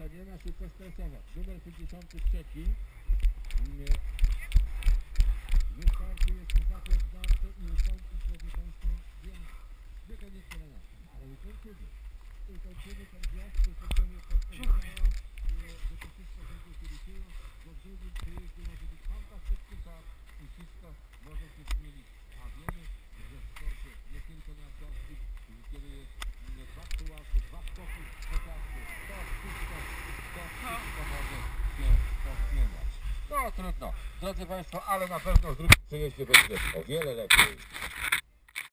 się co stresować. Numer 53. Nie. Wystarczy jeszcze zakręt zamknął i ukończyć, drodzy Państwo, wiem, niekoniecznie na nas, ale ukończymy. Ukończymy ten wjazd, No trudno, drodzy Państwo, ale na pewno w drugim przyjeździe będzie o wiele lepiej.